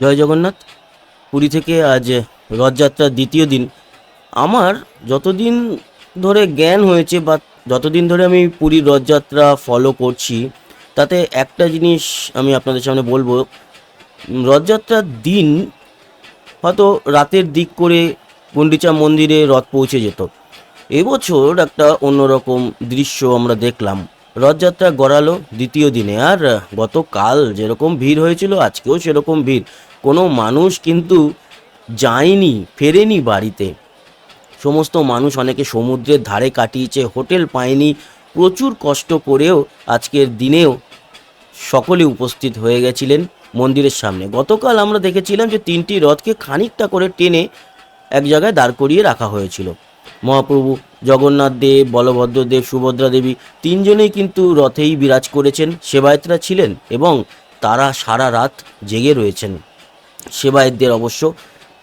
জয় জগন্নাথ। পুরী থেকে আজ রথযাত্রার দ্বিতীয় দিন। আমার যতদিন ধরে জ্ঞান হয়েছে বা যতদিন ধরে আমি পুরীর রথযাত্রা ফলো করছি, তাতে একটা জিনিস আমি আপনাদের সামনে বলব। রথযাত্রার দিন হয়তো রাতের দিক করে গুন্ডিচা মন্দিরে রথ পৌঁছে যেত। এবছর একটা অন্যরকম দৃশ্য আমরা দেখলাম। রথযাত্রা গড়ালো দ্বিতীয় দিনে। আর গতকাল যেরকম ভিড় হয়েছিল, আজকেও সেরকম ভিড়। কোনো মানুষ কিন্তু যায়নি, ফেরেনি বাড়িতে। সমস্ত মানুষ অনেকে সমুদ্রের ধারে কাটিয়েছে, হোটেল পায়নি, প্রচুর কষ্ট করেও আজকের দিনেও সকলে উপস্থিত হয়ে গেছিলেন মন্দিরের সামনে। গতকাল আমরা দেখেছিলাম যে তিনটি রথকে খানিকটা করে টেনে এক জায়গায় দাঁড় করিয়ে রাখা হয়েছিল। মহাপ্রভু, জগন্নাথ দেব, বলভদ্র দেব, সুভদ্রা দেবী তিনজনেই কিন্তু রথেই বিরাজ করেছেন, সেবায়তরা ছিলেন এবং তারা সারা রাত জেগে রয়েছেন। সেবায়তদের অবশ্য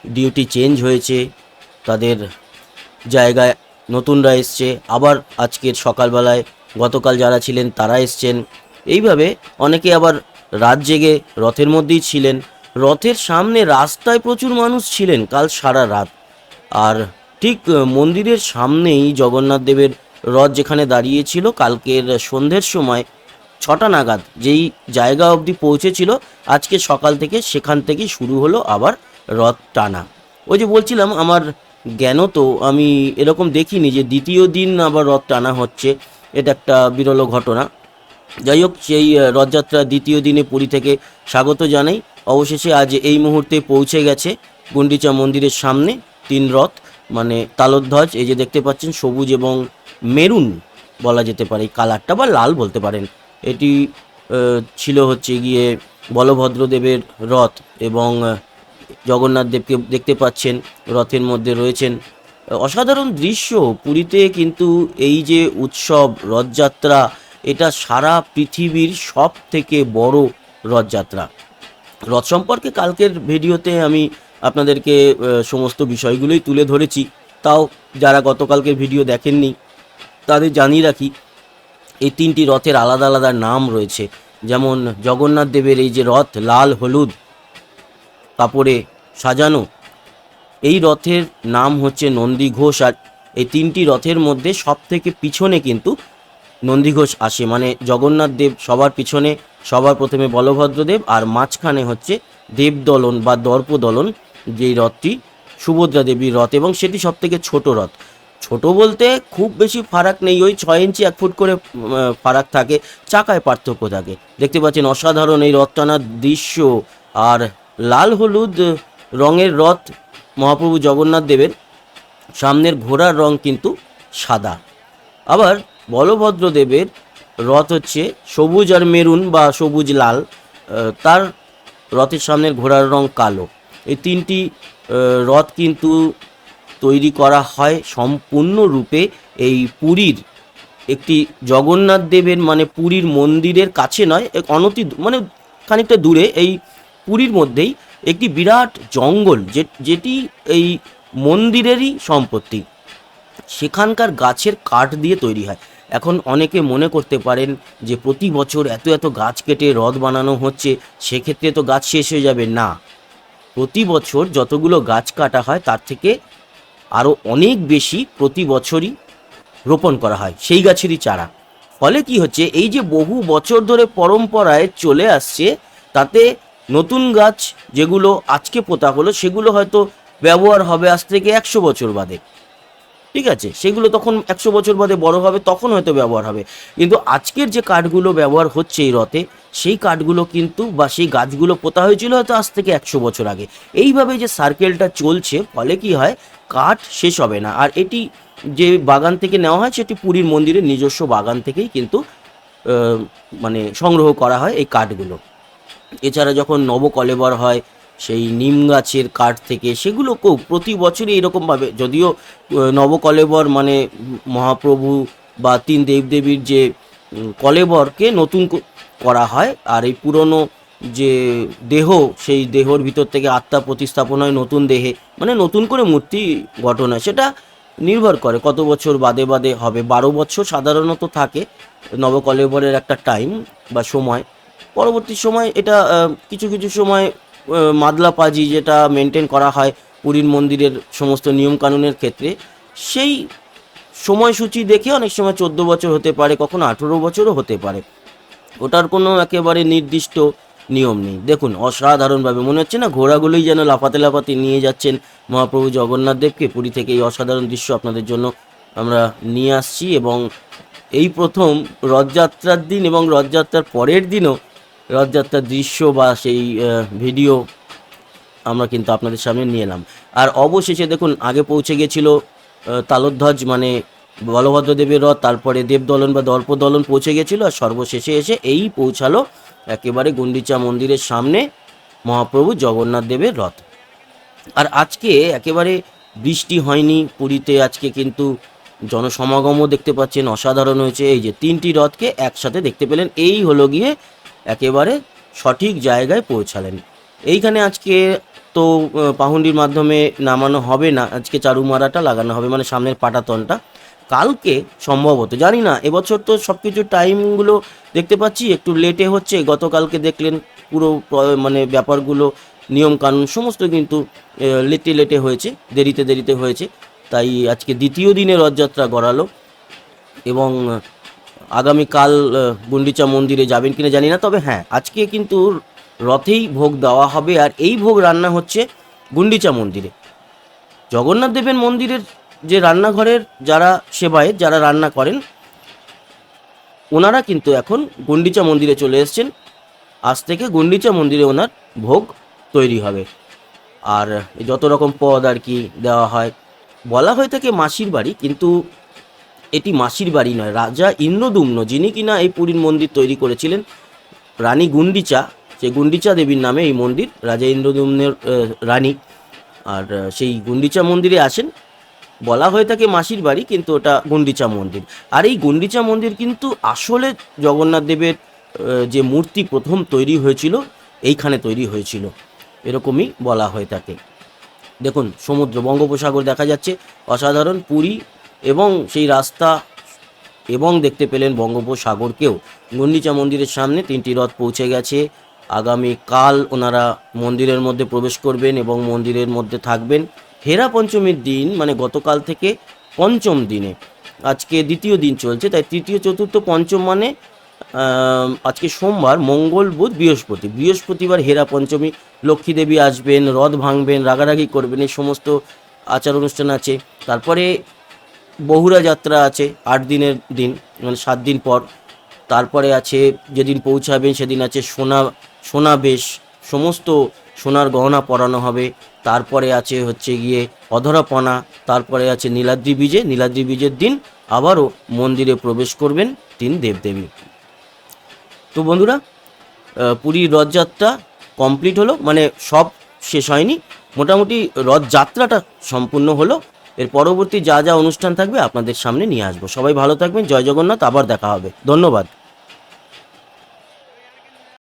ডিউটি চেঞ্জ হয়েছে, তাদের জায়গায় নতুনরা এসছে, আবার আজকের সকালবেলায় গতকাল যারা ছিলেন তারা এসছেন। এইভাবে অনেকে আবার রাত জেগে রথের মধ্যেই ছিলেন। রথের সামনে রাস্তায় প্রচুর মানুষ ছিলেন কাল সারা রাত। আর ঠিক মন্দিরের সামনেই জগন্নাথ দেবের রথ যেখানে দাঁড়িয়েছিল কালকের সন্ধ্যের সময় ছটা নাগাদ যেই জায়গা অবধি পৌঁছেছিল, আজকে সকাল থেকে সেখান থেকেই শুরু হলো আবার রথ টানা। ওই যে বলছিলাম, আমার জ্ঞান তো, আমি এরকম দেখিনি যে দ্বিতীয় দিন আবার রথ টানা হচ্ছে। এটা একটা বিরল ঘটনা। যাই হোক, সেই রথযাত্রা দ্বিতীয় দিনে পুরী থেকে স্বাগত জানাই। অবশেষে আজ এই মুহূর্তে পৌঁছে গেছে গুন্ডিচা মন্দিরের সামনে তিন রথ মানে তালধ্বজ, এই যে দেখতে পাচ্ছেন সবুজ এবং মেরুন বলা যেতে পারে কালারটা বা লাল বলতে পারেন। এটি ছিল হচ্ছে গিয়ে বলভদ্রদেবের রথ এবং জগন্নাথ দেবকে দেখতে পাচ্ছেন, রথের মধ্যে রয়েছেন। অসাধারণ দৃশ্য, পুরীতে কিন্তু এই যে উৎসব, রথযাত্রা, এটা সারা পৃথিবীর সব থেকে বড় রথযাত্রা। রথ সম্পর্কে কালকের ভিডিওতে আমি আপনাদেরকে সমস্ত বিষয়গুলোই তুলে ধরেছি। তাও যারা গতকালকের ভিডিও দেখেননি, তাদের জানিয়ে রাখি এই তিনটি রথের আলাদা আলাদা নাম রয়েছে। যেমন জগন্নাথ দেবের এই যে রথ, লাল, হলুদ কাপড়ে সাজানো, এই রথের নাম হচ্ছে নন্দী ঘোষ। আর এই তিনটি রথের মধ্যে সব থেকে পিছনে কিন্তু নন্দী ঘোষ আসে। মানে জগন্নাথ দেব সবার পিছনে, সবার প্রথমে বলভদ্রদেব আর মাঝখানে হচ্ছে দেবদলন বা দর্পদলন যেই রথটি, সুভদ্রা দেবীর রথ এবং সেটি সব থেকে ছোট রথ। ছোট বলতে খুব বেশি ফারাক নেই, ওই ছয় ইঞ্চি এক ফুট করে ফারাক থাকে, চাকায় পার্থক্য থাকে। দেখতে পাচ্ছেন অসাধারণ এই রথ টানার দৃশ্য। আর লাল হলুদ রঙের রথ মহাপ্রভু জগন্নাথ দেবের। সামনের ঘোড়ার রং কিন্তু সাদা। আবার বলভদ্র দেবের রথ হচ্ছে সবুজ আর মেরুন বা সবুজ লাল তার রথের সামনের ঘোড়ার রং কালো। এই তিনটি রথ কিন্তু তৈরি করা হয় সম্পূর্ণরূপে এই পুরীর। একটি জগন্নাথ দেবের মানে পুরীর মন্দিরের কাছে নয়, এক অনতি মানে খানিকটা দূরে এই পুরীর মধ্যেই একটি বিরাট জঙ্গল যে, যেটি এই মন্দিরেরই সম্পত্তি। সেখানকার গাছের কাঠ দিয়ে তৈরি হয়। এখন অনেকে মনে করতে পারেন যে প্রতি বছর এত এত গাছ কেটে রথ বানানো হচ্ছে, সেক্ষেত্রে তো গাছ শেষ হয়ে যাবে। না, প্রতি বছর যতগুলো গাছ কাটা হয় তার থেকে আরও অনেক বেশি প্রতি বছরই রোপণ করা হয় সেই গাছেরই চারা। ফলে কি হচ্ছে, এই যে বহু বছর ধরে পরম্পরায় চলে আসছে, তাতে নতুন গাছ যেগুলো আজকে পোতা হলো, সেগুলো হয়তো ব্যবহার হবে আজ থেকে একশো বছর বাদে। ঠিক আছে, সেগুলো তখন একশো বছর বাদে বড় হবে, তখন হয়তো ব্যবহার হবে। কিন্তু আজকের যে কাঠগুলো ব্যবহার হচ্ছে এই রথে সেই কাঠগুলো কিন্তু বা সেই গাছগুলো পোতা হয়েছিল হয়তো আজ থেকে একশো বছর আগে। এইভাবে যে সার্কেলটা চলছে, ফলে কি হয়? কাঠ শেষ হবে না। আর এটি যে বাগান থেকে নেওয়া হয়, সেটি পুরীর মন্দিরের নিজস্ব বাগান থেকেই কিন্তু মানে সংগ্রহ করা হয় এই কাঠগুলো। এছাড়া যখন নবকলেবর হয়, সেই নিম গাছের কাঠ থেকে, সেগুলোকেও প্রতি বছরই এরকমভাবে, যদিও নবকলেবর মানে মহাপ্রভু বা তিন দেবদেবীর যে কলেবরকে নতুন করা হয়। আর এই পুরনো যে দেহ সেই দেহর ভিতর থেকে আত্মা প্রতিস্থাপন হয় নতুন দেহে। মানে নতুন করে মূর্তি গঠন হয়। সেটা নির্ভর করে কত বছর বাদে বাদে হবে। বারো বছর সাধারণত থাকে নবকলেবরের একটা টাইম বা সময়। পরবর্তী সময় এটা কিছু কিছু সময় আহ, মাদলাপাজি যেটা মেনটেন করা হয় পুরীর মন্দিরের সমস্ত নিয়মকানুনের ক্ষেত্রে সেই সময়সূচি দেখে অনেক সময় চোদ্দ বছর হতে পারে, কখনো আঠেরো বছরও হতে পারে। ওটার কোনো একেবারে নির্দিষ্ট নিয়ম নেই। দেখুন, অসাধারণভাবে মনে হচ্ছে না ঘোড়াগুলোই যেন লাফাতে লাফাতে নিয়ে যাচ্ছেন মহাপ্রভু জগন্নাথ দেবকে? পুরী থেকে এই অসাধারণ দৃশ্য আপনাদের জন্য আমরা নিয়ে আসছি এবং এই প্রথম রথযাত্রার দিন এবং রথযাত্রার পরের দিনও রথযাত্রার দৃশ্য বা সেই ভিডিও আমরা কিন্তু আপনাদের সামনে নিয়ে এলাম। আর অবশেষে দেখুন, আগে পৌঁছে গেছিল তালোধ্বজ মানে বলভদ্রদেবের রথ, তারপরে দেবদলন বা দর্পদলন পৌঁছে গেছিল আর সর্বশেষে এসে এই পৌঁছালো একেবারে গুন্ডিচা মন্দিরের সামনে মহাপ্রভু জগন্নাথ দেবের রথ। আর আজকে একেবারে বৃষ্টি হয়নি, পুরীতে আজকে কিন্তু জনসমাগমও দেখতে পাচ্ছেন, অসাধারণ হয়েছে। এই যে তিনটি রথকে একসাথে দেখতে পেলেন, এই হলো গিয়ে একেবারে সঠিক জায়গায় পৌঁছালেন। এইখানে আজকে তো পাহুন্ডির মাধ্যমে নামানো হবে না, আজকে চারুমারাটা লাগানো হবে মানে সামনের পাটাতনটা। কালকে সম্ভবত, জানি না, এবছর তো সব কিছু টাইমগুলো দেখতে পাচ্ছি, একটু লেটে হচ্ছে, গতকালকে দেখলেন পুরো মানে ব্যাপারগুলো নিয়ম কানুন সমস্ত কিন্তু লেটে লেটে হয়েছে, দেরিতে দেরিতে হয়েছে, তাই আজকে দ্বিতীয় দিনে রথযাত্রা গড়ালো, এবং আগামীকাল গুন্ডিচা মন্দিরে যাবেন কিনা জানি না, তবে হ্যাঁ আজকে কিন্তু রথেই ভোগ দেওয়া হবে আর এই ভোগ রান্না হচ্ছে গুন্ডিচা মন্দিরে। জগন্নাথ দেবের মন্দিরের যে রান্নাঘরের যারা সেবায়েত, যারা রান্না করেন, ওনারা কিন্তু এখন গুন্ডিচা মন্দিরে চলে এসছেন। আজ থেকে গুন্ডিচা মন্দিরে ওনার ভোগ তৈরি হবে। আর যত রকম পদ আর কি দেওয়া হয়, বলা হয়ে থাকে মাসির বাড়ি, কিন্তু এটি মাসির বাড়ি নয়, রাজা ইন্দ্রদুম্ন, যিনি কিনা এই পুরীর মন্দির তৈরি করেছিলেন, রানী গুন্ডিচা সেই গুন্ডিচা দেবীর নামে এই মন্দির, রাজা ইন্দ্রদুম্নের রানী। আর সেই গুন্ডিচা মন্দিরে আসেন। বলা হয়ে থাকে মাসির বাড়ি, কিন্তু ওটা গুন্ডিচা মন্দির। আর এই গুন্ডিচা মন্দির কিন্তু আসলে জগন্নাথ দেবের যে মূর্তি প্রথম তৈরি হয়েছিল, এইখানে তৈরি হয়েছিল। এরকমই বলা হয়ে থাকে। দেখুন, সমুদ্র, বঙ্গোপসাগর দেখা যাচ্ছে। অসাধারণ পুরী এবং সেই রাস্তা এবং দেখতে পেলেন বঙ্গোপসাগরকেও। গুন্ডিচা মন্দিরের সামনে তিনটি রথ পৌঁছে গেছে। আগামী কাল ওনারা মন্দিরের মধ্যে প্রবেশ করবেন এবং মন্দিরের মধ্যে থাকবেন। হেরা পঞ্চমীর দিন মানে গতকাল থেকে পঞ্চম দিনে। আজকে দ্বিতীয় দিন চলছে, তাই তৃতীয়, চতুর্থ, পঞ্চম মানে আজকে সোমবার, মঙ্গল, বুধ, বৃহস্পতি। বৃহস্পতিবার হেরা পঞ্চমী লক্ষ্মী দেবী আসবেন, রথ ভাঙবেন, রাগারাগি করবেন, এই সমস্ত আচার অনুষ্ঠান আছে। তারপরে বহুরা যাত্রা আছে, আট দিনের দিন মানে সাত দিন পর। তারপরে আছে, যেদিন পৌঁছাবেন, সেদিন আছে সোনা সোনা বেশ, সমস্ত সোনার গহনা পরানো হবে। তারপরে আছে হচ্ছে গিয়ে অধরাপনা, তারপরে আছে নীলাদ্রি বীজে। নীলাদ্রি বীজের দিন আবারও মন্দিরে প্রবেশ করবেন তিন দেবদেবী। তো বন্ধুরা পুরীর রথযাত্রা কমপ্লিট হলো মানে সব শেষ হয়নি। মোটামুটি রথযাত্রাটা সম্পূর্ণ হলো। এর পরবর্তী যা যা অনুষ্ঠান থাকবে আপনাদের সামনে নিয়ে আসব। সবাই ভালো থাকবেন, জয় জগন্নাথ, আবার দেখা হবে। ধন্যবাদ।